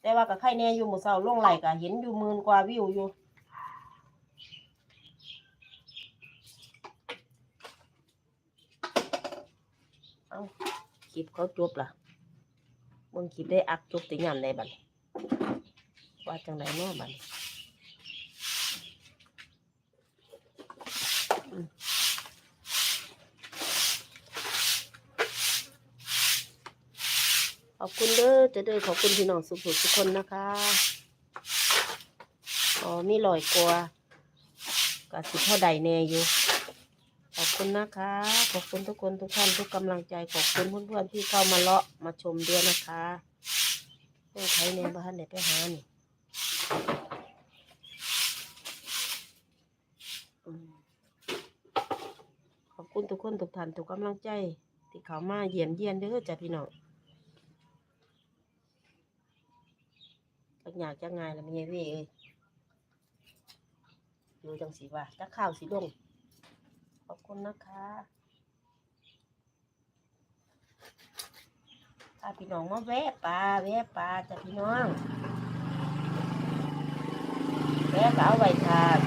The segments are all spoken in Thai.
แต่ว่าก็ใครแน่อยู่หมู่เช้าลงไหลก็เห็นอยู่หมื่นกว่าวิวอยู่เอาคลิปเขาจบล่ะเบิ่งคลิปได้อักจบแต่ยามในบันว่าจังไดเนาะบันอืม ขอบคุณเด้อจะเด้อขอบคุณพี่น้องสุขทุกคนนะคะอ๋อมีลอยกลัวกสิเท่าใดแน่อยู่ ขอบคุณนะคะ ขอบคุณทุกคนทุกท่านทุกกำลังใจขอบคุณเพื่อนๆที่เข้ามาเลาะมาชมด้วยนะคะเพื่อนใช้ในบ้านเด็ดไปหานี่ขอบคุณทุกคนทุกท่านทุกกำลังใจ ที่เขามาเยี่ยมเยียนเด้อจ้ะพี่น้อง จักอยากจะง่ายแล้วมีเว้ยเอ้ยอยู่จังสีว่าจักข้าวสีลงขอบคุณนะคะพาพี่น้องมาแวะปลาแวะปลาจ้ะพี่น้องแวะก็เอาไว้ทาน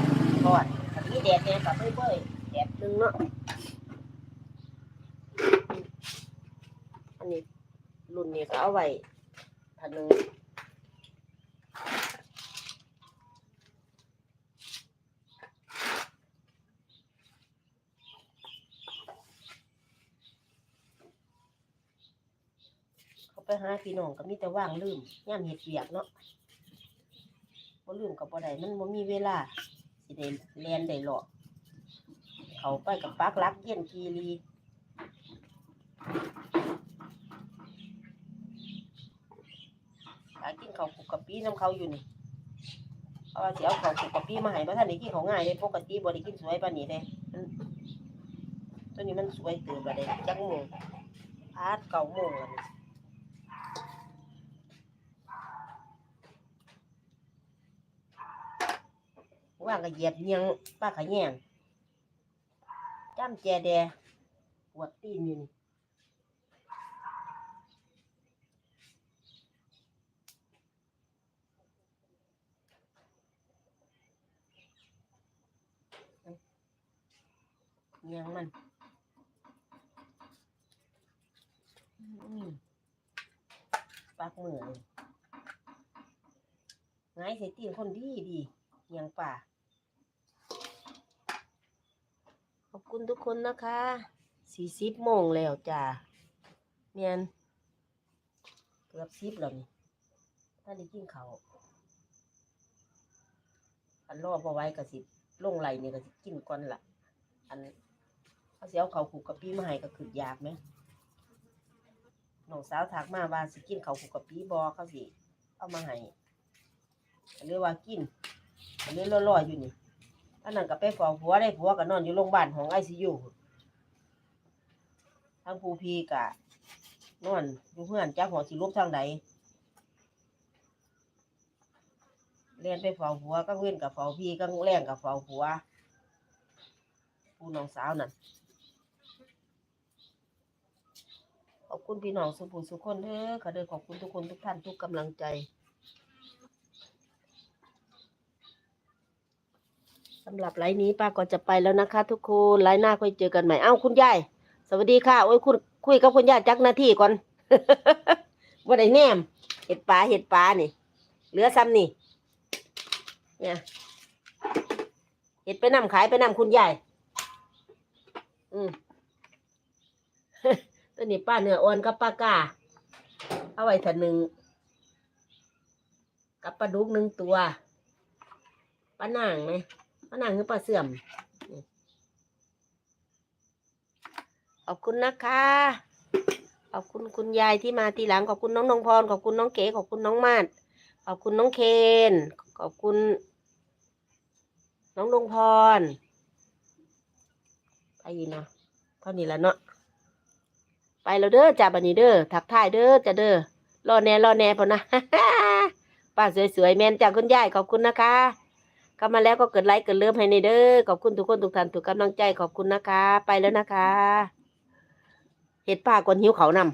ทอดอันนี้แดดแดดกับเบ้ยๆแดดหนึงเนาะอันนี้รุ่นนี้ก็เอาไว้ทันหนึง ไปหาพี่น้องก็มีแต่ว่างลืมย่ำเห็ดเบียกเนาะบ่ลืมกับบ่ได้มันบ่มีเวลาสิได้เรียนได้หรอกเขาไปกับปักหลักเย็นกีรีหากินเขาวคลุกกะปิน้ำเขาอยู่นี่เพราะว่าสิเอาเขาวคลุกกะปิมาให้บ่ทันได้กินของง่ายเลยปกติบ่ได้กินสวยปานนี้เด้มันตัวนี้มันสวยเติบแล้วเด้จักโมงพาดเก้าโมงแล้ว ว่างก็เหยียบเนียงป้าขะแยงจ้ำแจแดปวดตีนอยู่นี่เนียงมันปากเหมือเลยไงใส่ตีนคนดีดีเนียงป่า ขอบ คุณทุกคนนะคะสี่สิบโมงแล้วจ้าเมียนเกือบสิบแล้วนี่ถ้าได้กินเขาอันรอบเอาไว้ก็สิลงไหลนี่ก็สิกินก่อนละอันเขาเสิเอาเขาขูกกะปิมาให้ก็คือยากไหมน้องสาวถักมาว่าสิกินเขาขูกกะปิบอเขาสิเอามาให้ก็เลว่ากินก็เลยรอๆอยู่นี่ อันนั้นก็ไปเฝ้าผัวได้ผัวก็นอนอยู่โรงพยาบาลของไอซียูทางภูพีกะนอนอยู่เพื่อนจักหัวสิลบทางใดเรียนไปเฝ้าผัวก็เว้นกับฝ้าพี่ก็แรงกับฝ้าผัวผู้น้องสาวนั่นขอบคุณพี่น้องสุภูสุคนเด้อค่ะเด้อขอบคุณทุกคนทุกท่านทุกกำลังใจ สำหรับไลน์นี้ป้าก็จะไปแล้วนะคะ ทุกคนไลน์หน้าค่อยเจอกันใหม่อ้าวคุณยายสวัสดีค่ะโอ้ยคุณคุยกับคุณยายจักหน้าที่ก่อนว่าได้แนมเห็ดปลาเห็ดปลานี่เหลือซ้ำนี่เนี่ยเห็ดไปนำขายไปนำคุณยายอืมตัวนี้ป้าเนื้ออ่อนกับป้ากาเอาไว้ถอะหนึ่งกับปลาดุกหนึ่งตัวปลาหนังไหม ปลาหนังคือปลาเสื่อม ขอบคุณนะคะ ขอบคุณคุณยายที่มาทีหลัง ขอบคุณน้องนงพร ขอบคุณน้องเก๋ ขอบคุณน้องมาดขอบคุณน้องเคน ขอบคุณ น้องนงพร ไปอีกเนาะเท่านี้และเนาะ ไปแล้วเด้อจ้าบันนี้เด้อ ถักทายเด้อจ้าเด้อรอแน่รอแน่พอนะป้าสวยๆแมนจากคุณยายขอบคุณนะคะ เข้ามาแล้วก็กดไลค์กดเลิฟให้ในเด้อขอบคุณทุกคนทุกท่านทุกกำลังใจขอบคุณนะคะ ไปแล้วนะคะ เห็ดป้ากวนหิวเขานำ